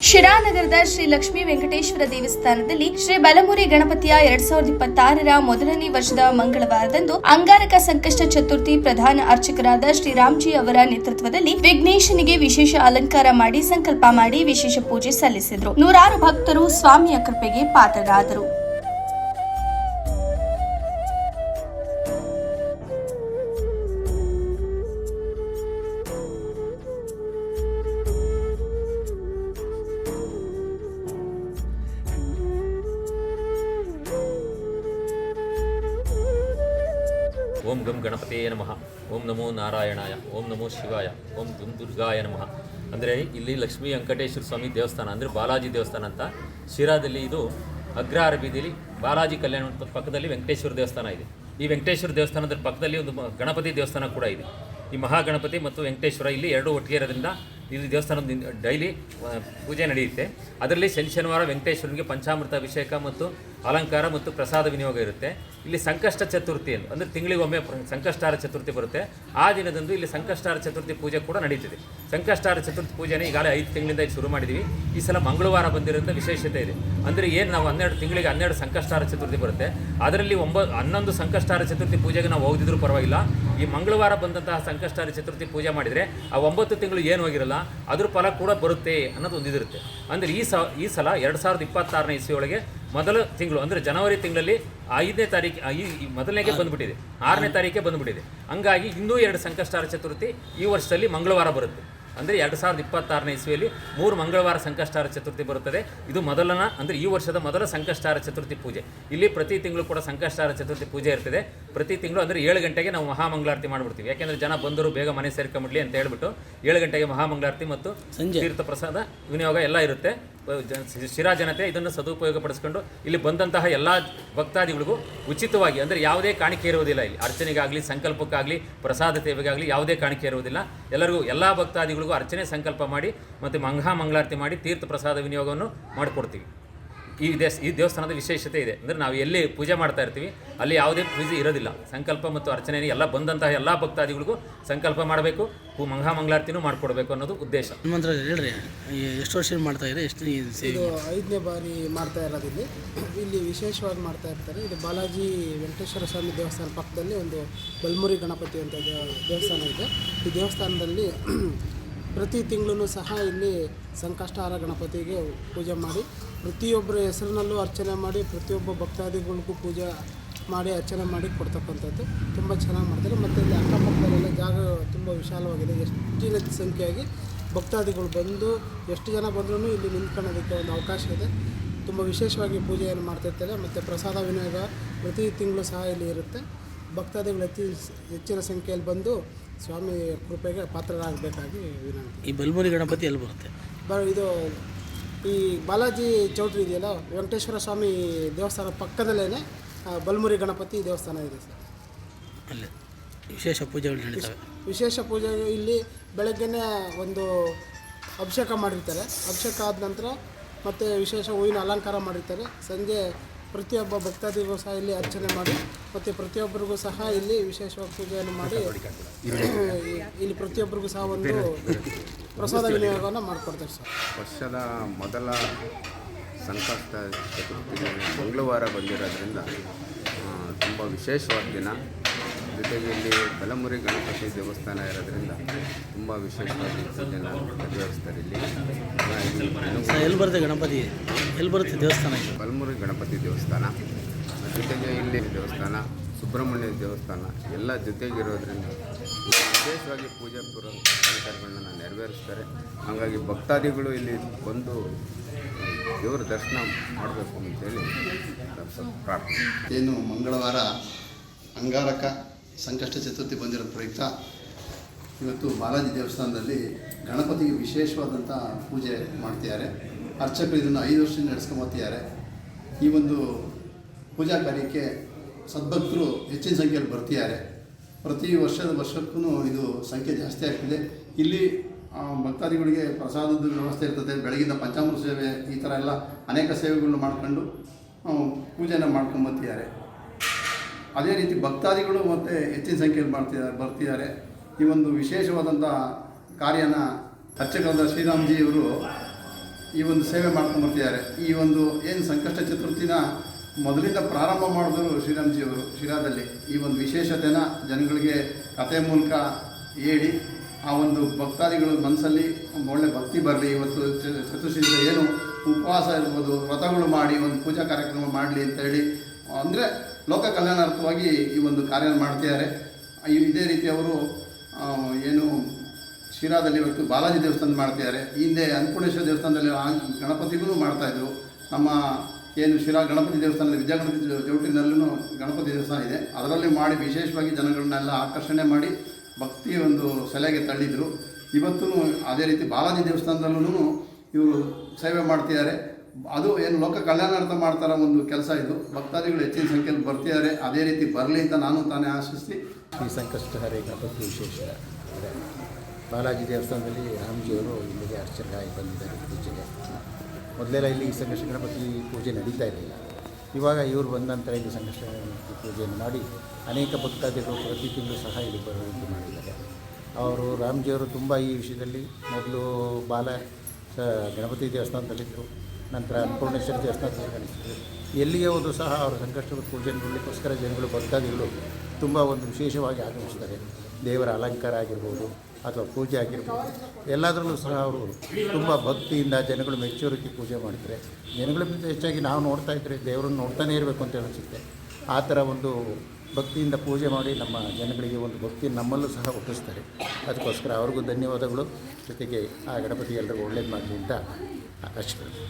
ಶಿರಾನಗರದ ಶ್ರೀ ಲಕ್ಷ್ಮೀ ವೆಂಕಟೇಶ್ವರ ದೇವಸ್ಥಾನದಲ್ಲಿ ಶ್ರೀ ಬಲಮುರಿ ಗಣಪತಿಯ ಎರಡ್ ಸಾವಿರದ ಇಪ್ಪತ್ತಾರರ ಮೊದಲನೇ ವರ್ಷದ ಮಂಗಳವಾರದಂದು ಅಂಗಾರಕ ಸಂಕಷ್ಟ ಚತುರ್ಥಿ ಪ್ರಧಾನ ಅರ್ಚಕರಾದ ಶ್ರೀರಾಮ್ಜಿ ಅವರ ನೇತೃತ್ವದಲ್ಲಿ ವಿಘ್ನೇಶನಿಗೆ ವಿಶೇಷ ಅಲಂಕಾರ ಮಾಡಿ ಸಂಕಲ್ಪ ಮಾಡಿ ವಿಶೇಷ ಪೂಜೆ ಸಲ್ಲಿಸಿದರು. ನೂರಾರು ಭಕ್ತರು ಸ್ವಾಮಿಯ ಕೃಪೆಗೆ ಪಾತ್ರರಾದರು. ಗಂ ಗಣಪತಿಯೇ ನಮಃ. ಓಂ ನಮೋ ನಾರಾಯಣಾಯ. ಓಂ ನಮೋ ಶಿವಾಯ. ಓಂ ದುಂ ದುರ್ಗಾಯ ನಮಃ. ಅಂದರೆ ಇಲ್ಲಿ ಲಕ್ಷ್ಮೀ ವೆಂಕಟೇಶ್ವರ ಸ್ವಾಮಿ ದೇವಸ್ಥಾನ, ಅಂದರೆ ಬಾಲಾಜಿ ದೇವಸ್ಥಾನ ಅಂತ ಶಿರಾದಲ್ಲಿ ಇದು ಅಗ್ರಹಾರ ಬೀದಿಲಿ ಬಾಲಾಜಿ ಕಲ್ಯಾಣ ಪಕ್ಕದಲ್ಲಿ ವೆಂಕಟೇಶ್ವರ ದೇವಸ್ಥಾನ ಇದೆ. ಈ ವೆಂಕಟೇಶ್ವರ ದೇವಸ್ಥಾನದ ಪಕ್ಕದಲ್ಲಿ ಒಂದು ಗಣಪತಿ ದೇವಸ್ಥಾನ ಕೂಡ ಇದೆ. ಈ ಮಹಾಗಣಪತಿ ಮತ್ತು ವೆಂಕಟೇಶ್ವರ ಇಲ್ಲಿ ಎರಡು ಒಟ್ಟಿಗೆ ಇರೋದ್ರಿಂದ ಇಲ್ಲಿ ದೇವಸ್ಥಾನದ ಡೈಲಿ ಪೂಜೆ ನಡೆಯುತ್ತೆ. ಅದರಲ್ಲಿ ಶನಿ, ಶನಿವಾರ ವೆಂಕಟೇಶ್ವರನಿಗೆ ಪಂಚಾಮೃತ ಅಭಿಷೇಕ ಮತ್ತು ಅಲಂಕಾರ ಮತ್ತು ಪ್ರಸಾದ ವಿನಿಯೋಗ ಇರುತ್ತೆ. ಇಲ್ಲಿ ಸಂಕಷ್ಟ ಚತುರ್ಥಿ ಅಂದರೆ ತಿಂಗಳಿಗೊಮ್ಮೆ ಸಂಕಷ್ಟಾರ ಚತುರ್ಥಿ ಬರುತ್ತೆ. ಆ ದಿನದಂದು ಇಲ್ಲಿ ಸಂಕಷ್ಟಾರ ಚತುರ್ಥಿ ಪೂಜೆ ಕೂಡ ನಡೀತಿದೆ. ಸಂಕಷ್ಟಾರ ಚತುರ್ಥಿ ಪೂಜೆನೇ ಈಗಾಗಲೇ ಐದು ತಿಂಗಳಿಂದ ಶುರು ಮಾಡಿದ್ವಿ. ಈ ಸಲ ಮಂಗಳವಾರ ಬಂದಿರೋಂಥ ವಿಶೇಷತೆ ಇದೆ. ಅಂದರೆ ಏನು ನಾವು ಹನ್ನೆರಡು ತಿಂಗಳಿಗೆ ಹನ್ನೆರಡು ಸಂಕಷ್ಟಾರ ಚತುರ್ಥಿ ಬರುತ್ತೆ. ಅದರಲ್ಲಿ ಒಂಬ, ಹನ್ನೊಂದು ಸಂಕಷ್ಟಾರ ಚತುರ್ಥಿ ಪೂಜೆಗೆ ನಾವು ಹೋಗಿದ್ರು ಪರವಾಗಿಲ್ಲ. ಈ ಮಂಗಳವಾರ ಬಂದಂತಹ ಸಂಕಷ್ಟಾರ ಚತುರ್ಥಿ ಪೂಜೆ ಮಾಡಿದರೆ ಆ ಒಂಬತ್ತು ತಿಂಗಳು ಏನು ಹೋಗಿರಲ್ಲ? ಅದ್ರ ಫಲ ಕೂಡ ಬರುತ್ತೆ ಅನ್ನೋದು ಒಂದಿದಿರುತ್ತೆ ಅಂದರೆ ಈ ಸ ಈ ಸಲ ಎರಡು ಸಾವಿರದ ಇಪ್ಪತ್ತಾರನೇ ಇಸ್ವಿಯೊಳಗೆ ಮೊದಲ ತಿಂಗಳು ಅಂದರೆ ಜನವರಿ ತಿಂಗಳಲ್ಲಿ ಐದನೇ ತಾರೀಕು ಈ ಮೊದಲನೇಗೆ ಬಂದುಬಿಟ್ಟಿದೆ. ಆರನೇ ತಾರೀಕೆ ಬಂದುಬಿಟ್ಟಿದೆ. ಹಂಗಾಗಿ ಇನ್ನೂ ಎರಡು ಸಂಕಷ್ಟಾರ ಚತುರ್ಥಿ ಈ ವರ್ಷದಲ್ಲಿ ಮಂಗಳವಾರ ಬರುತ್ತೆ. ಅಂದರೆ ಎರಡು ಸಾವಿರದ ಇಪ್ಪತ್ತಾರನೇ ಇಸ್ವಿಯಲ್ಲಿ ಮೂರು ಮಂಗಳವಾರ ಸಂಕಷ್ಟಾರ ಚತುರ್ಥಿ ಬರುತ್ತದೆ. ಇದು ಮೊದಲನ ಅಂದರೆ ಈ ವರ್ಷದ ಮೊದಲ ಸಂಕಷ್ಟಾರ ಚತುರ್ಥಿ ಪೂಜೆ. ಇಲ್ಲಿ ಪ್ರತಿ ತಿಂಗಳು ಕೂಡ ಸಂಕಷ್ಟಾರ ಚತುರ್ಥಿ ಪೂಜೆ ಇರ್ತದೆ. ಪ್ರತಿ ತಿಂಗಳು ಅಂದರೆ ಏಳು ಗಂಟೆಗೆ ನಾವು ಮಹಾಮಂಗಳಾರತಿ ಮಾಡಿಬಿಡ್ತೀವಿ. ಯಾಕೆಂದರೆ ಜನ ಬಂದರು ಬೇಗ ಮನೆ ಸೇರ್ಕೊಂಬಿಡ್ಲಿ ಅಂತ ಹೇಳ್ಬಿಟ್ಟು ಏಳು ಗಂಟೆಗೆ ಮಹಾಮಂಗಳಾರತಿ ಮತ್ತು ತೀರ್ಥ ಪ್ರಸಾದ ವಿನಿಯೋಗ ಎಲ್ಲ ಇರುತ್ತೆ. ಶಿರಾ ಜನತೆ ಇದನ್ನು ಸದುಪಯೋಗ ಪಡಿಸ್ಕೊಂಡು ಇಲ್ಲಿ ಬಂದಂತಹ ಎಲ್ಲ ಭಕ್ತಾದಿಗಳಿಗೂ ಉಚಿತವಾಗಿ, ಅಂದರೆ ಯಾವುದೇ ಕಾಣಿಕೆ ಇರುವುದಿಲ್ಲ ಇಲ್ಲಿ. ಅರ್ಚನೆಗಾಗಲಿ, ಸಂಕಲ್ಪಕ್ಕಾಗಲಿ, ಪ್ರಸಾದ ಸೇವೆಗಾಗಲಿ ಯಾವುದೇ ಕಾಣಿಕೆ ಇರುವುದಿಲ್ಲ. ಎಲ್ಲರಿಗೂ, ಎಲ್ಲ ಭಕ್ತಾದಿಗಳಿಗೂ ಅರ್ಚನೆ ಸಂಕಲ್ಪ ಮಾಡಿ, ಮತ್ತು ಮಂಗಾ ಮಂಗಳಾರತಿ ಮಾಡಿ, ತೀರ್ಥ ಪ್ರಸಾದ ವಿನಿಯೋಗವನ್ನು ಮಾಡಿಕೊಡ್ತೀವಿ. ಈ ದೇಶ ಈ ದೇವಸ್ಥಾನದ ವಿಶೇಷತೆ ಇದೆ. ಅಂದರೆ ನಾವು ಎಲ್ಲಿ ಪೂಜೆ ಮಾಡ್ತಾ ಇರ್ತೀವಿ ಅಲ್ಲಿ ಯಾವುದೇ ಪೂಜೆ ಇರೋದಿಲ್ಲ. ಸಂಕಲ್ಪ ಮತ್ತು ಅರ್ಚನೆ ಎಲ್ಲ ಬಂದಂತಹ ಎಲ್ಲ ಭಕ್ತಾದಿಗಳಿಗೂ ಸಂಕಲ್ಪ ಮಾಡಬೇಕು ಹೂ ಮಂಗಾ ಮಂಗಳಾರತಿನೂ ಮಾಡಿಕೊಡ್ಬೇಕು ಅನ್ನೋದು ಉದ್ದೇಶ. ಹನುಮಂತರ ಹೇಳ್ರಿ ಈ ಎಷ್ಟು ವರ್ಷ ಮಾಡ್ತಾ ಇದ್ರೆ ಎಷ್ಟು ಇದು ಐದನೇ ಬಾರಿ ಮಾಡ್ತಾ ಇರೋದು ಇಲ್ಲಿ. ಇಲ್ಲಿ ವಿಶೇಷವಾಗಿ ಮಾಡ್ತಾ ಇರ್ತಾರೆ ಇದು ಬಾಲಾಜಿ ವೆಂಕಟೇಶ್ವರ ಸ್ವಾಮಿ ದೇವಸ್ಥಾನ ಪಕ್ಕದಲ್ಲಿ ಒಂದು ಬಲ್ಮುರಿ ಗಣಪತಿ ಅಂತ ದೇವ- ದೇವಸ್ಥಾನ ಇದೆ. ಈ ದೇವಸ್ಥಾನದಲ್ಲಿ ಪ್ರತಿ ತಿಂಗಳೂ ಸಹ ಇಲ್ಲಿ ಸಂಕಷ್ಟಹಾರ ಗಣಪತಿಗೆ ಪೂಜೆ ಮಾಡಿ ಪ್ರತಿಯೊಬ್ಬರ ಹೆಸರಿನಲ್ಲೂ ಅರ್ಚನೆ ಮಾಡಿ ಪ್ರತಿಯೊಬ್ಬ ಭಕ್ತಾದಿಗಳಿಗೂ ಪೂಜೆ ಮಾಡಿ ಅರ್ಚನೆ ಮಾಡಿ ಕೊಡ್ತಕ್ಕಂಥದ್ದು. ತುಂಬ ಚೆನ್ನಾಗಿ ಮಾಡ್ತಾರೆ. ಮತ್ತು ಇಲ್ಲಿ ಅಕ್ಕಪಕ್ಕದಲ್ಲೆಲ್ಲ ಜಾಗ ತುಂಬ ವಿಶಾಲವಾಗಿದೆ. ಹೆಚ್ಚಿನ ಸಂಖ್ಯೆಯಾಗಿ ಭಕ್ತಾದಿಗಳು ಬಂದು ಎಷ್ಟು ಜನ ಬಂದರೂ ಇಲ್ಲಿ ನಿಂತ್ಕೊಳ್ಳೋದಕ್ಕೆ ಒಂದು ಅವಕಾಶ ಇದೆ. ತುಂಬ ವಿಶೇಷವಾಗಿ ಪೂಜೆಯನ್ನು ಮಾಡ್ತಿರ್ತಾರೆ ಮತ್ತು ಪ್ರಸಾದ ವಿನಿಯೋಗ ಪ್ರತಿ ತಿಂಗಳು ಸಹ ಇಲ್ಲಿ ಇರುತ್ತೆ. ಭಕ್ತಾದಿಗಳು ಅತಿ ಹೆಚ್ಚಿನ ಸಂಖ್ಯೆಯಲ್ಲಿ ಬಂದು ಸ್ವಾಮಿ ಕೃಪೆಗೆ ಪಾತ್ರರಾಗಬೇಕಾಗಿ ವಿನಂತಿ. ಈ ಬಲ್ಮುರಿ ಗಣಪತಿ ಎಲ್ಲಿ ಬರುತ್ತೆ? ಬ ಇದು ಈ ಬಾಲಾಜಿ ಚೌಟ್ರಿ ಇದೆಯಲ್ಲ ವೆಂಕಟೇಶ್ವರ ಸ್ವಾಮಿ ದೇವಸ್ಥಾನ ಪಕ್ಕದಲ್ಲೇ ಬಲ್ಮುರಿ ಗಣಪತಿ ದೇವಸ್ಥಾನ ಇದೆ ಸರ್. ಅಲ್ಲಿ ವಿಶೇಷ ಪೂಜೆಗಳು ನಡೀತವೆ. ವಿಶೇಷ ಪೂಜೆ ಇಲ್ಲಿ ಬೆಳಗ್ಗೆನೇ ಒಂದು ಅಭಿಷೇಕ ಮಾಡಿರ್ತಾರೆ. ಅಭಿಷೇಕ ಆದ ನಂತರ ಮತ್ತು ವಿಶೇಷ ಹೂವಿನ ಅಲಂಕಾರ ಮಾಡಿರ್ತಾರೆ. ಸಂಜೆ ಪ್ರತಿಯೊಬ್ಬ ಭಕ್ತಾದಿಗೂ ಸಹ ಇಲ್ಲಿ ಅರ್ಚನೆ ಮಾಡಿ ಮತ್ತು ಪ್ರತಿಯೊಬ್ಬರಿಗೂ ಸಹ ಇಲ್ಲಿ ವಿಶೇಷವಾಗಿ ಪೂಜೆಯನ್ನು ಮಾಡಿ ಇಲ್ಲಿ ಪ್ರತಿಯೊಬ್ಬರಿಗೂ ಸಹ ಒಂದು ಪ್ರಸಾದ ವಿನಿಯೋಗವನ್ನು ಮಾಡಿಕೊಡ್ತಾರೆ ಸರ್. ವರ್ಷದ ಮೊದಲ ಸಂಕಷ್ಟ ಚತುರ್ಥಿ ಮಂಗಳವಾರ ಬಂದಿರೋದ್ರಿಂದ ತುಂಬ ವಿಶೇಷವಾದ ದಿನ. ಜೊತೆಗೆ ಇಲ್ಲಿ ಬಲಮುರಿ ಗಣಪತಿ ದೇವಸ್ಥಾನ ಇರೋದ್ರಿಂದ ತುಂಬ ವಿಶೇಷವಾಗಿ ಇಲ್ಲಿ ಇಲ್ಲಿ. ಜನ- ಸರ್ ಎಲ್ಲಿ ಬರುತ್ತೆ ಗಣಪತಿ? ಎಲ್ಲಿ ಬರುತ್ತೆ ದೇವಸ್ಥಾನ ಇದು? ಬಲಮುರಿ ಗಣಪತಿ ದೇವಸ್ಥಾನ. ಜೊತೆಗೆ ಇಲ್ಲಿ ದೇವಸ್ಥಾನ ಸುಬ್ರಹ್ಮಣ್ಯ ದೇವಸ್ಥಾನ ಎಲ್ಲ ಜೊತೆಗಿರೋದ್ರಿಂದ ವಿಶೇಷವಾಗಿ ಪೂಜೆ ಪೂರ್ವ ಕಾರ್ಯಕ್ರಮಗಳನ್ನ ನೆರವೇರಿಸ್ತಾರೆ. ಹಾಗಾಗಿ ಭಕ್ತಾದಿಗಳು ಇಲ್ಲಿ ಬಂದು, ದೇವರ ದರ್ಶನ ಮಾಡಬೇಕು ಅಂತೇಳಿ ಪ್ರಾರ್ಥನೆ ಏನು ಮಂಗಳವಾರ ಅಂಗಾರಕ ಸಂಕಷ್ಟ ಚತುರ್ಥಿ ಬಂದಿರೋ ಪ್ರಯುಕ್ತ ಇವತ್ತು ಬಾಲಾಜಿ ದೇವಸ್ಥಾನದಲ್ಲಿ ಗಣಪತಿಗೆ ವಿಶೇಷವಾದಂಥ ಪೂಜೆ ಮಾಡ್ತಿದ್ದಾರೆ. ಅರ್ಚಕರು ಇದನ್ನು ಐದು ವರ್ಷದಿಂದ ನಡೆಸ್ಕೊಂಬತ್ತಿದ್ದಾರೆ. ಈ ಒಂದು ಪೂಜಾ ಕಾರ್ಯಕ್ಕೆ ಸದ್ಭಕ್ತರು ಹೆಚ್ಚಿನ ಸಂಖ್ಯೆಯಲ್ಲಿ ಬರ್ತಿದ್ದಾರೆ. ಪ್ರತಿ ವರ್ಷದ ವರ್ಷಕ್ಕೂ ಇದು ಸಂಖ್ಯೆ ಜಾಸ್ತಿ ಆಗ್ತಿದೆ. ಇಲ್ಲಿ ಭಕ್ತಾದಿಗಳಿಗೆ ಪ್ರಸಾದದ ವ್ಯವಸ್ಥೆ ಇರ್ತದೆ. ಬೆಳಗಿನ ಪಂಚಾಮೃತ ಸೇವೆ ಈ ಥರ ಎಲ್ಲ ಅನೇಕ ಸೇವೆಗಳನ್ನು ಮಾಡ್ಕೊಂಡು ಪೂಜೆನ ಮಾಡ್ಕೊಂಬತ್ತಿದ್ದಾರೆ. ಅದೇ ರೀತಿ ಭಕ್ತಾದಿಗಳು ಮತ್ತು ಹೆಚ್ಚಿನ ಸಂಖ್ಯೆಯಲ್ಲಿ ಮಾಡ್ತಿದ್ದಾರೆ, ಬರ್ತಿದ್ದಾರೆ. ಈ ಒಂದು ವಿಶೇಷವಾದಂಥ ಕಾರ್ಯನ ಅರ್ಚಕರಾದ ಶ್ರೀರಾಮ್ಜಿಯವರು ಈ ಒಂದು ಸೇವೆ ಮಾಡ್ಕೊಂಡು ಬರ್ತಿದ್ದಾರೆ ಈ ಒಂದು ಏನು ಸಂಕಷ್ಟ ಚತುರ್ಥಿನ ಮೊದಲಿಂದ ಪ್ರಾರಂಭ ಮಾಡಿದ್ರು ಶ್ರೀರಾಮ್ಜಿಯವರು ಶಿರಾದಲ್ಲಿ. ಈ ಒಂದು ವಿಶೇಷತೆನ ಜನಗಳಿಗೆ ಕತೆ ಮೂಲಕ ಹೇಳಿ, ಆ ಒಂದು ಭಕ್ತಾದಿಗಳ ಮನಸ್ಸಲ್ಲಿ ಒಳ್ಳೆ ಭಕ್ತಿ ಬರಲಿ. ಇವತ್ತು ಚ- ಚತುರ್ಶ್ರೀ ಏನು ಉಪವಾಸ ಇರ್ಬೋದು, ವ್ರತಗಳು ಮಾಡಿ, ಒಂದು ಪೂಜಾ ಕಾರ್ಯಕ್ರಮ ಮಾಡಲಿ ಅಂತ ಹೇಳಿ, ಅಂದರೆ ಲೋಕ ಕಲ್ಯಾಣಾರ್ಥವಾಗಿ ಈ ಒಂದು ಕಾರ್ಯ ಮಾಡ್ತಿದ್ದಾರೆ. ಇದೇ ರೀತಿ ಅವರು ಏನು ಶಿರಾದಲ್ಲಿ ಇವತ್ತು ಬಾಲಾಜಿ ದೇವಸ್ಥಾನ ಮಾಡ್ತಿದ್ದಾರೆ. ಹಿಂದೆ ಅನ್ನಪೂರ್ಣೇಶ್ವರ ದೇವಸ್ಥಾನದಲ್ಲಿ ಗಣಪತಿಗೂ ಮಾಡ್ತಾಯಿದ್ರು ನಮ್ಮ ಏನು ಶಿರಾ ಗಣಪತಿ ದೇವಸ್ಥಾನದಲ್ಲಿ ವಿದ್ಯಾಗಣಪತಿ ಚೌಟಿನಲ್ಲೂ ಗಣಪತಿ ದೇವಸ್ಥಾನ ಇದೆ. ಅದರಲ್ಲಿ ಮಾಡಿ ವಿಶೇಷವಾಗಿ ಜನಗಳನ್ನೆಲ್ಲ ಆಕರ್ಷಣೆ ಮಾಡಿ ಭಕ್ತಿ ಒಂದು ಸೆಲೆಗೆ ತಳ್ಳಿದ್ರು. ಇವತ್ತೂ ಅದೇ ರೀತಿ ಬಾಲಾಜಿ ದೇವಸ್ಥಾನದಲ್ಲೂ ಇವರು ಸೇವೆ ಮಾಡ್ತಿದ್ದಾರೆ. ಅದು ಏನು ಲೋಕ ಕಲ್ಯಾಣಾರ್ಥ ಮಾಡ್ತಾರ ಒಂದು ಕೆಲಸ ಇದು. ಭಕ್ತಾದಿಗಳು ಹೆಚ್ಚಿನ ಸಂಖ್ಯೆಯಲ್ಲಿ ಬರ್ತಿದ್ದಾರೆ. ಅದೇ ರೀತಿ ಬರಲಿ ಅಂತ ನಾನು ತಾನೇ ಈ ಶ್ರೀ ಸಂಕಷ್ಟಹರಿ ಗಣಪತಿ ವಿಶೇಷ. ಬಾಲಾಜಿ ದೇವಸ್ಥಾನದಲ್ಲಿ ರಾಮಜಿಯವರು ಇಲ್ಲಿಗೆ ಅರ್ಚಕರಾಗಿ ಬಂದಿದ್ದಾರೆ ಪೂಜೆಗೆ. ಮೊದಲೆಲ್ಲ ಇಲ್ಲಿ ಸಂಘರ್ಷ ಗಣಪತಿ ಪೂಜೆ ನಡೀತಾ ಇರಲಿಲ್ಲ. ಇವಾಗ ಇವರು ಬಂದ ನಂತರ ಇಲ್ಲಿ ಸಂಘರ್ಷ ಗಣಪತಿ ಪೂಜೆಯನ್ನು ಮಾಡಿ ಅನೇಕ ಭಕ್ತಾದಿಗಳು ಪ್ರತಿ ತಿಂಗಳು ಸಹ ಇಲ್ಲಿ ಬರುವಂತೆ ಮಾಡಿದ್ದಾರೆ. ಅವರು ರಾಮ್ಜಿಯವರು ತುಂಬ ಈ ವಿಷಯದಲ್ಲಿ ಮೊದಲು ಬಾಲ ಗಣಪತಿ ದೇವಸ್ಥಾನದಲ್ಲಿದ್ದರು, ನಂತರ ಅನ್ನಪೂರ್ಣೇಶ್ವರ ದೇವಸ್ಥಾನದಲ್ಲಿ ಕಾಣಿಸಿದ್ರು ಎಲ್ಲಿಗೆ ಹೋದರೂ ಸಹ ಅವರ ಸಂಕಷ್ಟದ ಪೂಜೆ ನೋಡಲಿಕ್ಕೋಸ್ಕರ ಜನಗಳು, ಭಕ್ತಾದಿಗಳು ತುಂಬ ಒಂದು ವಿಶೇಷವಾಗಿ ಆಗಮಿಸ್ತಾರೆ. ದೇವರ ಅಲಂಕಾರ ಆಗಿರ್ಬೋದು ಅಥವಾ ಪೂಜೆ ಆಗಿರ್ಬೋದು. ಎಲ್ಲದರಲ್ಲೂ ಸಹ ಅವರು ತುಂಬ ಭಕ್ತಿಯಿಂದ ಜನಗಳು ಮೆಚ್ಚುರಿಕೆ ಪೂಜೆ ಮಾಡ್ತಾರೆ ಜನಗಳಿಗಿಂತ ಹೆಚ್ಚಾಗಿ ನಾವು ನೋಡ್ತಾ ಇದ್ದರೆ ದೇವರನ್ನು ನೋಡ್ತಾನೇ ಇರಬೇಕು ಅಂತ ಅನಿಸುತ್ತೆ. ಆ ಥರ ಒಂದು ಭಕ್ತಿಯಿಂದ ಪೂಜೆ ಮಾಡಿ ನಮ್ಮ ಜನಗಳಿಗೆ ಒಂದು ಭಕ್ತಿ ನಮ್ಮಲ್ಲೂ ಸಹ ಒಪ್ಪಿಸ್ತಾರೆ. ಅದಕ್ಕೋಸ್ಕರ ಅವ್ರಿಗೂ ಧನ್ಯವಾದಗಳು. ಜೊತೆಗೆ ಆ ಗಣಪತಿ ಎಲ್ಲರಿಗೂ ಒಳ್ಳೇದು ಮಾಡಲಿ ಅಂತ ಅಷ್ಟೇ